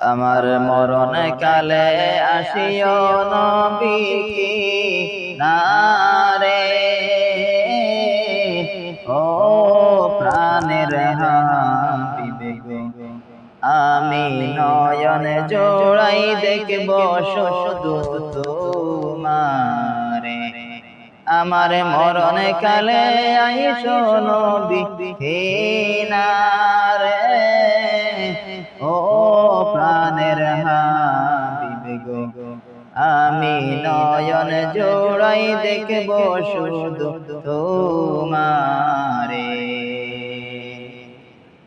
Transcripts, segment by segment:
আমার মরণ কালে আসিও নবী নারে ও প্রাণের আমি নয়ন জোড়াই দেখব শুধু তোমারে। আমার মরণ কালে আইসো নবী নারে প্রাণের হাবিবে আমি নয়ন জোড়াই দেখব শুধু তোমারে।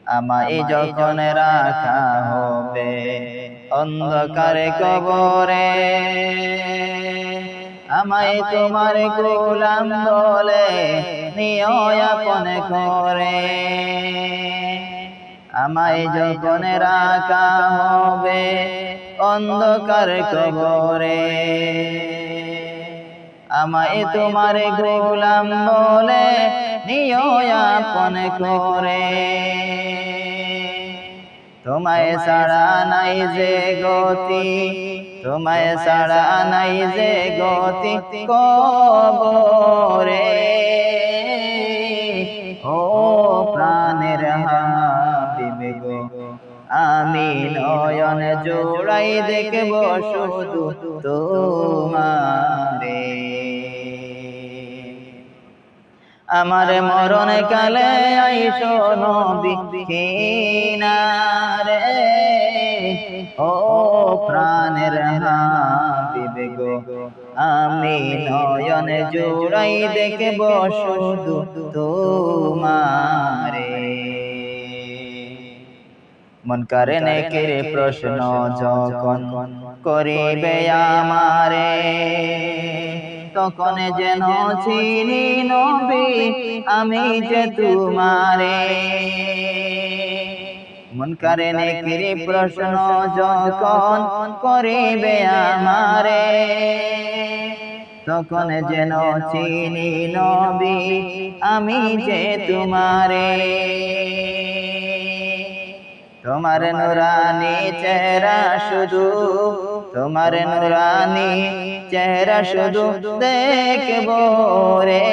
আমায় যখন রাখা হবে অন্ধকারে কবরে, আমায় তোমার গোলাম বলে নিয় আপন করে আমায় যখন রাখা হবে অন্ধকার কবরে। আমায় তোমার গোলাম বলে নিয় আপন করে। তোমায় সারা নাই যে গতি। তোমায় সারা নাই যে গতি কবরে। ও প্রাণের গো আমি নয়ন জোড়াই দেখব শুধু তোমারে। আমার মরণ কালে আইসো নবী কিনারে। ও প্রাণের হাবিবে গো আমি নয়ন জোড়াই দেখব শুধু তোমারে। মন করে নেকের প্রশ্ন যখন করিবে আমারে তখন যেন চিনি নবী আমি যে তোমারে। মন করে নেকের প্রশ্ন যখন করিবে আমারে তখন যেন চিনি নবী আমি যে তোমারে। তোমার নুরানি চেহারা শুধু, তোমার নুরানি চেহারা শুধু দেখব রে।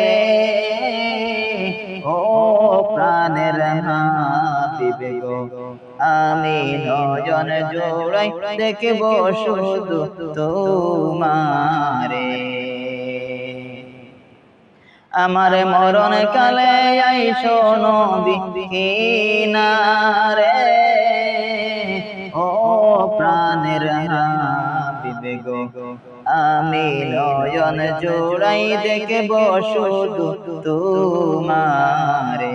ও প্রাণের গো, আমি নজন জোড়াই দেখব শুধু তোমারে। আমার মরণ কালে আইসো নবী কিনারে আমি নয়ন জোড়াই দেখব শুধু তোমারে।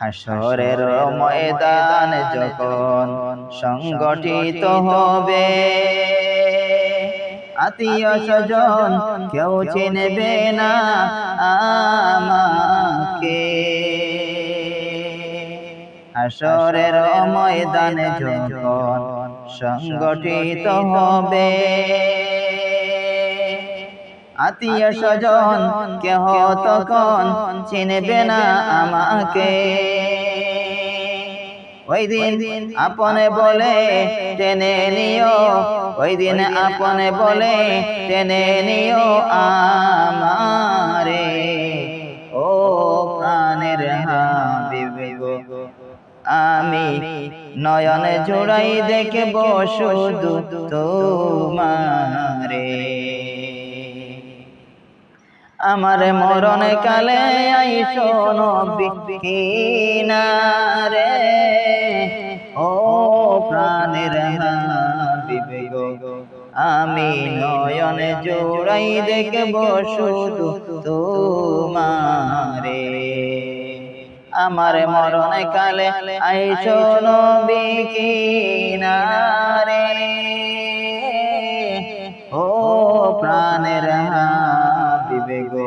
হাসরের ময়দান যখন সংগঠিত হবে, আত্মীয় স্বজন কেউ চিনবে না আমাকে। আসরের ময়দানে যখন সংগঠিত হবে। আত্মীয় স্বজন কেহ তখন চিনবে না আমাকে। ওই দিন আপনে বলে টেনে নিও। ওই দিন আপনে বলে টেনে নিও আমারে। ও প্রাণের হাবিবে আমি নয়নে জোড়াই দেখব শুধু তোমারে। আমার মরণ কালে আইসো নবী কিনারে। ও প্রাণের হাবিবে আমি নয়নে জোড়াই দেখব শুধু তোমারে। আমার মরণ কালে আইসো নবী কিনারে ও প্রাণের হাবিবে গো।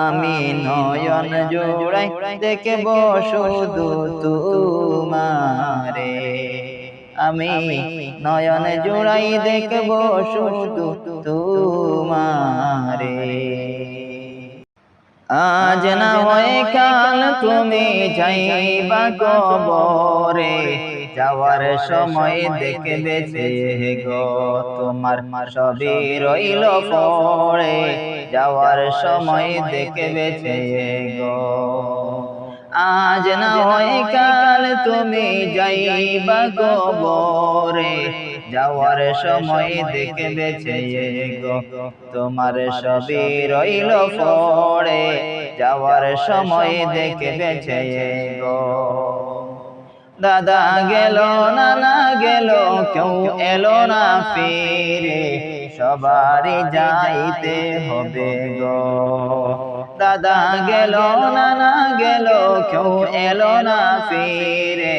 আমি নয়ন জোড়াই দেখব শুধু তোমারে। আমি নয়ন জোড়াই দেখব শুধু তোমারে। আজ না হয় কাল তুমি যাইবা কবরে। যাওয়ার সময় দেখবে যে গো তোমার সবই রইল পড়ে। যাওয়ার সময় দেখবে যে গো আজ না হয় কাল তুমি যাইবা কবরে। যাওয়ার সময় দেখবে যে গো। তোমার সবই রইল পড়ে যাওয়ার সময় দেখবে যে গো। দাদা গেল নানা গেল কেউ এলো না ফিরে। সবারই যাইতে হবে গো। দাদা গেল নানা গেল কেউ এলো না ফিরে।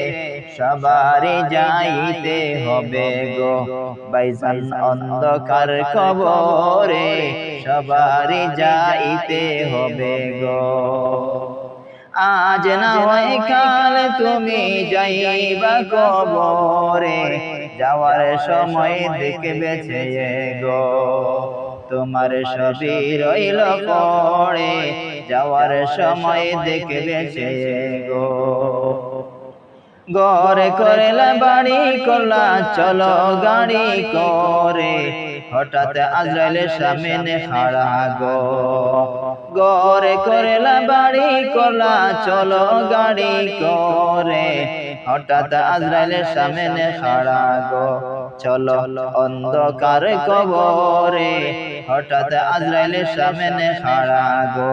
সবারই যাইতে হবে গো। বাইসান অন্ধকার কবরে সবারই যাইতে হবে গো। আজ না হয় কাল তুমি যাইবা কবরে, যাওয়ার সময় দেখবে গো। তোমার সবই রইল পড়ে যাওয়ার সময় দেখবে গো। গড়ে করেলা বাড়ি করলা চলো গাড়ি করে। হঠাৎ আজরাইলের সামনে খাড়া গো। গড়ে করেলা বাড়ি করলা চলো গাড়ি করে। হঠাৎ আজরাইলের সামনে খাড়া গো। চলো অন্ধকার কবরে। হঠাৎ আজরাইলের সামনে খাড়া গো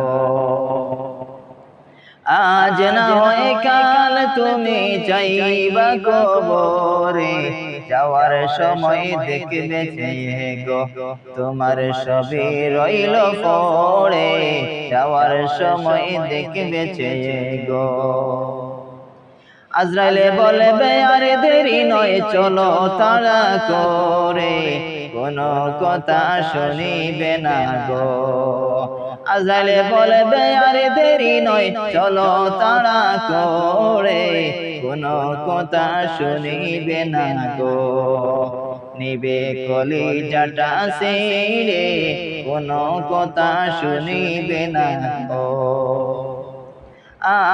আজ না হয় কাল তুমি চাইবা কবরে। যাওয়ার সময় দেখবে গো তোমার সবই রইল পড়ে। যাওয়ার সময় দেখবে গো। আজরাইলে বলবে আরে দেরি নয় চলো তাড়া করে। কোনো কথা শুনিবে না গো। আজরাইলে বলবে আরে দেরি নয়। চলো তাড়া করে, কোনো কথা শুনিবে না গো। নিবে কলি জাটা সেরে কোনো কথা শুনিবে না গো।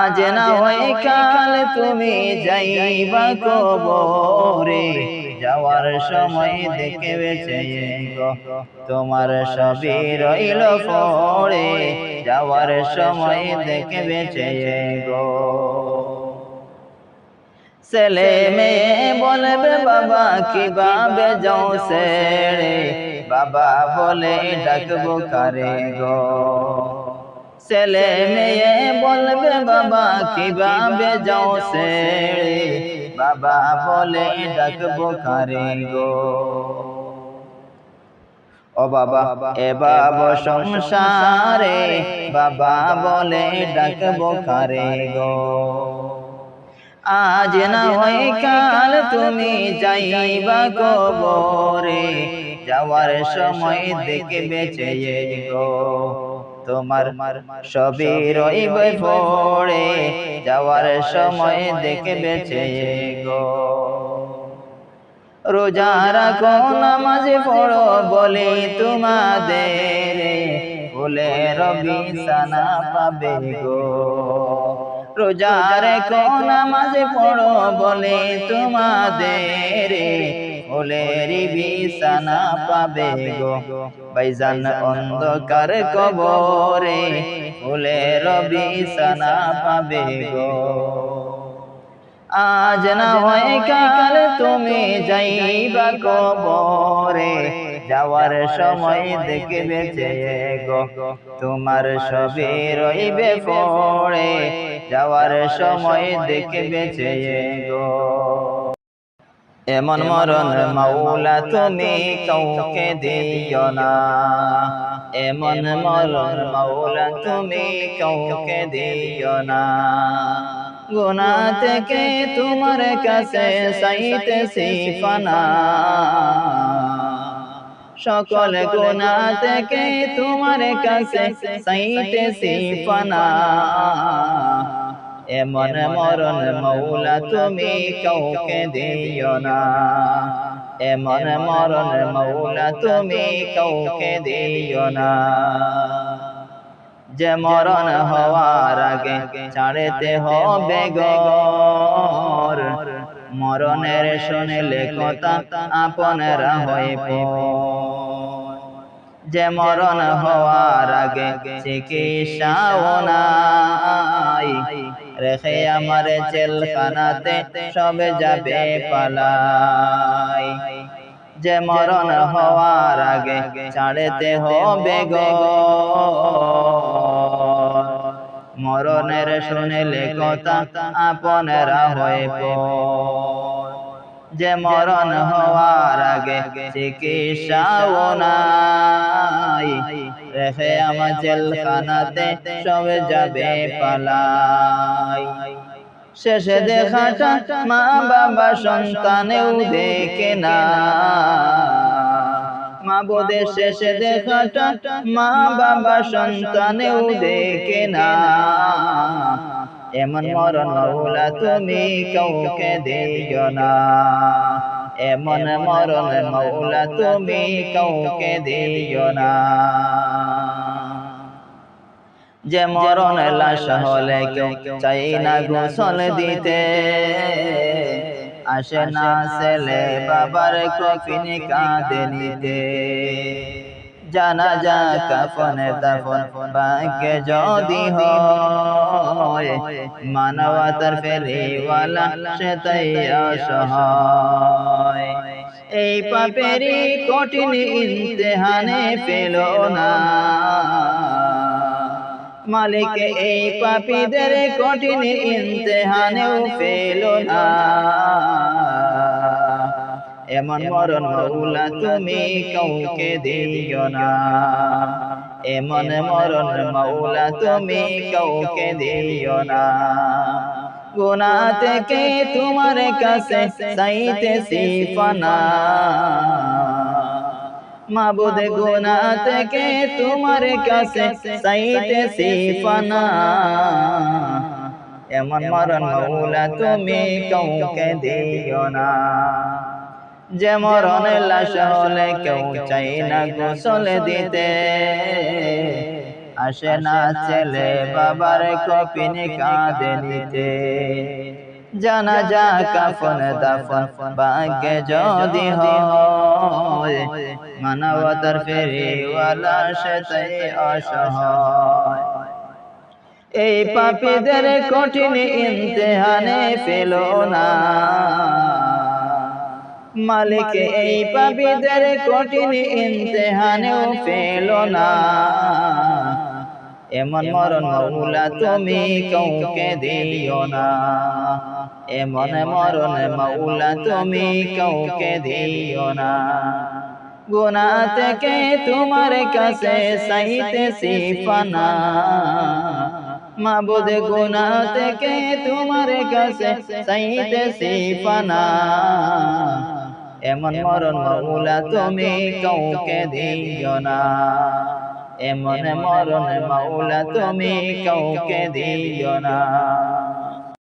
আজ না হয় কাল তুমি যাইবা কবরে। যাওয়ার সময় দেখবে গো। তোমার সবই রইল পড়ে, যাওয়ার সময় দেখবে গো। ছেলে মেয়ে বলবে, বাবা, কীভাবে যাও সেরে বাবা বলে, ডাকবো কারে গো? ছেলে মেয়ে বলবে, বাবা, কীভাবে যাও সে বাবা বলে ডাকবো কারে গো? ও বাবা, এ বাবা সংসারে বাবা বলে ডাকবো কারে গো? আজ না হয় কাল তুমি যাইবা কবরে, যাওয়ার সময় দেখে বেঁচে গো। তোমার সবই রইবে পড়ে, যাওয়ার সময় দেখে বেঁচে গো। রোজা রাখো, নামাজ পড়ো বলি তোমাদের বলে রবি সানা পাবে গো। রোজা রেখো, নামাজ পড়ো বলে তোমাদের ফুলের বিছানা পাবে গো। বাইজান অন্ধকার কবরে ফুলের বিছানা পাবে গো। আজ না হয় কাল তুমি যাইবা কবরে। যাওয়ার সময় দেখবে গো। তোমার সবে রইবে পড়ে। যাওয়ার সময় দেখবে গো। এমন মরণ মাওলা তুমি কাউকে দিও না। এমন মরণ মাওলা তুমি কাউকে দিও না। গুনা থেকে তোমার কাছে সাইতে সিফানা সকল গুনা থেকে তোমার কাছে সাইতে সিফানা এমন মরণ মৌলা তুমি কাউকে দিও না। এমন মরণ মৌলা তুমি কাউকে দিও না। যে মরণ হওয়ার আগে ছাড়তে হবে গর। মরণের শুনলে কথা আপনেরা হয়ে যে মরণ হওয়ার আগে চিকিৎসাও নাই। রেখে আমার জেলখানাতে সবে যাবে পালাই। যে মরণ হওয়ার আগে ছাড়েতে হবে গো। মরণের শুনে কথা আপনারা হয়ে যে মরণ হওয়ার আগে চিকিৎসাও নাই রেখে আমার জেলখানাতে সবে যাবে পালাই। শেষে দেখাটা মা বাবা সন্তানেও দেখে না। মা বোধে শেষে দেখাটা মা বাবা সন্তানেও দেখে না। এমন মরণ মৌলা তুমি কাউকে দিও না। এমন মরণ মৌলা তুমি কাউকে দিও না। যে মরণ লাশ হলে কেউ চাই না গোসল দিতে। আসে না ছেলে বাবার কফিন কাঁদে নিতে। জানা যা কাফন দাফন ভাগ্যে যদি হয় মানবতার ফেরিওয়ালা সে তাই অসহায়। এই পাপেরই কঠিন ইমতেহানে পেল না। মালিক এই পাপীদের কঠিন ইমতেহানেও পেল না। এমন মরণ মৌলা তুমি কাউকে দিও না। এমন মরণ মৌলা তুমি কাউকে দিও না। গুনা থেকে তোমার কাছে চাইতে সিফানা। মাবুদ গুনা থেকে তোমার কাছে চাইতে সিফানা। এমন মরণ মৌলা তুমি কাউকে দিও না। যে মরণে লাশ হলে কেউ চাই না গোসল দিতে। আসে না ছেলে বাবার কপিন কাঁদে নিতে। জানা যা কাফন দাফন ভাগ্যে যদি হয়। মানবতার ফেরিওয়ালা সে তাই অসহায়। এই পাপীদের কঠিন ইমতেহানে পেল না। মালিক এই পাপীদের কঠিন ইমতেহানেও পেল না। এমন মরণ মৌলা তুমি কাউকে দিও না। এমন মরণ মৌলা তুমি কাউকে দিও না। গুনা থেকে তোমার কাছে সাইতে সিফানা। মাবুদ গুনা থেকে তোমার কাছে সাইতে সিফানা। এমন মরণ মৌলা তুমি কাউকে দিও না। এমন মরণ মৌলা তুমি কাউকে দিও না।